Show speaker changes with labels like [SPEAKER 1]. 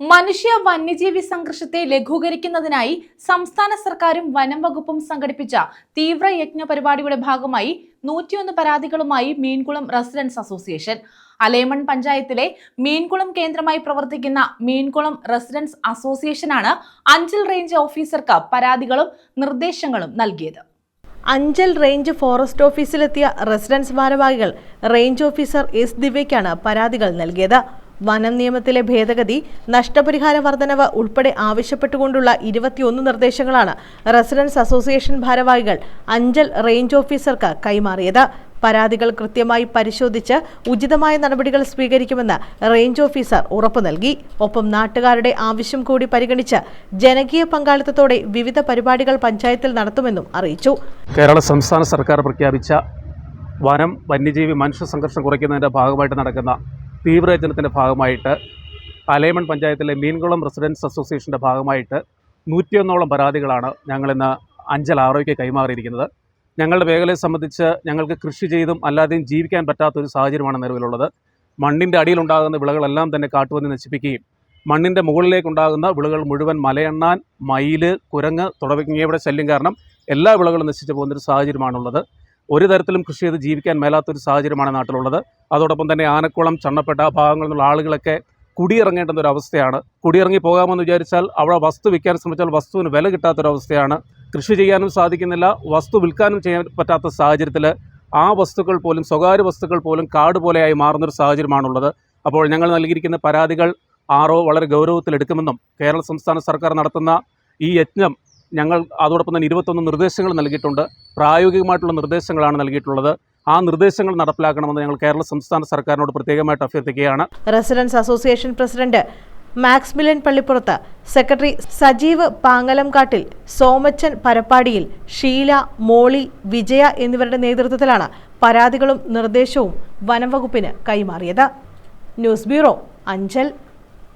[SPEAKER 1] മനുഷ്യ വന്യജീവി സംഘർഷത്തെ ലഘൂകരിക്കുന്നതിനായി സംസ്ഥാന സർക്കാരും വനം വകുപ്പും സംഘടിപ്പിച്ച തീവ്ര യജ്ഞ പരിപാടിയുടെ ഭാഗമായി നൂറ്റിയൊന്ന് പരാതികളുമായി മീൻകുളം റെസിഡൻസ് അസോസിയേഷൻ. അലേമൺ പഞ്ചായത്തിലെ മീൻകുളം കേന്ദ്രമായി പ്രവർത്തിക്കുന്ന മീൻകുളം റെസിഡൻസ് അസോസിയേഷനാണ് അഞ്ചൽ റേഞ്ച് ഓഫീസർക്ക് പരാതികളും നിർദ്ദേശങ്ങളും നൽകിയത്.
[SPEAKER 2] അഞ്ചൽ റേഞ്ച് ഫോറസ്റ്റ് ഓഫീസിലെത്തിയ റെസിഡൻസ് ഭാരവാഹികൾ റേഞ്ച് ഓഫീസർ എസ് ദിവ്യയ്ക്കാണ് പരാതികൾ നൽകിയത്. വനം നിയമത്തിലെ ഭേദഗതി നഷ്ടപരിഹാര വർധനവ് ഉൾപ്പെടെ ആവശ്യപ്പെട്ടുകൊണ്ടുള്ള ഇരുപത്തിയൊന്ന് നിർദ്ദേശങ്ങളാണ് റെസിഡൻസ് അസോസിയേഷൻ ഭാരവാഹികൾ അഞ്ചൽ റേഞ്ച് ഓഫീസർക്ക് കൈമാറിയത്. പരാതികൾ കൃത്യമായി പരിശോധിച്ച് ഉചിതമായ നടപടികൾ സ്വീകരിക്കുമെന്ന് റേഞ്ച് ഓഫീസർ ഉറപ്പു നൽകി. ഒപ്പം നാട്ടുകാരുടെ ആവശ്യം കൂടി പരിഗണിച്ച് ജനകീയ പങ്കാളിത്തത്തോടെ വിവിധ പരിപാടികൾ പഞ്ചായത്തിൽ നടത്തുമെന്നും അറിയിച്ചു.
[SPEAKER 3] കേരള സംസ്ഥാന സർക്കാർ പ്രഖ്യാപിച്ച വനം വന്യജീവി മനുഷ്യ സംഘർഷം കുറയ്ക്കുന്നതിന്റെ ഭാഗമായിട്ട് നടക്കുന്ന തീവ്രയജ്ഞനത്തിന്റെ ഭാഗമായിട്ട് അലേമൺ പഞ്ചായത്തിലെ മീൻകുളം റെസിഡൻസ് അസോസിയേഷന്റെ ഭാഗമായിട്ട് നൂറ്റിയൊന്നോളം പരാതികളാണ് ഞങ്ങളിന്ന് അഞ്ചൽ ആറോയ്ക്ക് കൈമാറിയിരിക്കുന്നത്. ഞങ്ങളുടെ മേഖലയെ സംബന്ധിച്ച് ഞങ്ങൾക്ക് കൃഷി ചെയ്തും അല്ലാതെയും ജീവിക്കാൻ പറ്റാത്തൊരു സാഹചര്യമാണ് നിലവിലുള്ളത്. മണ്ണിന്റെ അടിയിലുണ്ടാകുന്ന വിളകളെല്ലാം തന്നെ കാട്ടുവന്ന് നശിപ്പിക്കുകയും മണ്ണിന്റെ മുകളിലേക്കുണ്ടാകുന്ന വിളകൾ മുഴുവൻ മലയെണ്ണാൻ മയിൽ കുരങ്ങ് തുടങ്ങിയവയുടെ ശല്യം കാരണം എല്ലാ വിളകളും നശിച്ചു പോകുന്നൊരു സാഹചര്യമാണുള്ളത്. ഒരു തരത്തിലും കൃഷി ചെയ്ത് ജീവിക്കാൻ മേലാത്തൊരു സാഹചര്യമാണ് നാട്ടിലുള്ളത്. അതോടൊപ്പം തന്നെ ആനക്കുളം ചണ്ണപ്പെട്ട ഭാഗങ്ങളിൽ നിന്നുള്ള ആളുകളൊക്കെ കുടിയിറങ്ങേണ്ടുന്ന ഒരു അവസ്ഥയാണ്. കുടിയിറങ്ങി പോകാമെന്ന് വിചാരിച്ചാൽ അവിടെ വസ്തു വിൽക്കാൻ ശ്രമിച്ചാൽ വസ്തുവിന് വില കിട്ടാത്തൊരവസ്ഥയാണ് കൃഷി ചെയ്യാനും സാധിക്കുന്നില്ല വസ്തു വിൽക്കാനും ചെയ്യാൻ പറ്റാത്ത സാഹചര്യത്തിൽ ആ വസ്തുക്കൾ പോലും സ്വകാര്യ വസ്തുക്കൾ പോലും കാട് പോലെയായി മാറുന്നൊരു സാഹചര്യമാണുള്ളത്. അപ്പോൾ ഞങ്ങൾ നൽകിയിരിക്കുന്ന പരാതികൾ ആറോ വളരെ ഗൗരവത്തിലെടുക്കുമെന്നും കേരള സംസ്ഥാന സർക്കാർ നടത്തുന്ന ഈ യജ്ഞം ഞങ്ങൾ അതോടൊപ്പം തന്നെ ഇരുപത്തൊന്ന് നിർദ്ദേശങ്ങൾ നൽകിയിട്ടുണ്ട്. പ്രായോഗികമായിട്ടുള്ള നിർദ്ദേശങ്ങളാണ് നൽകിയിട്ടുള്ളത്. ആ നിർദ്ദേശങ്ങൾ നടപ്പിലാക്കണമെന്ന് ഞങ്ങൾ കേരള സംസ്ഥാന സർക്കാരിനോട് പ്രത്യേകമായിട്ട് അഭ്യർത്ഥിക്കുകയാണ്.
[SPEAKER 2] Residence association president Max Milan പള്ളിപ്പുറത്ത് secretary Sajeev പാങ്ങലംകാട്ടിൽ സോമച്ചൻ പരപ്പാടിയിൽ ഷീല മോളി വിജയ എന്നിവരുടെ നേതൃത്വത്തിലാണ് പരാതികളും നിർദ്ദേശവും വനം വകുപ്പിന് കൈമാറിയത്. News bureau Anchal.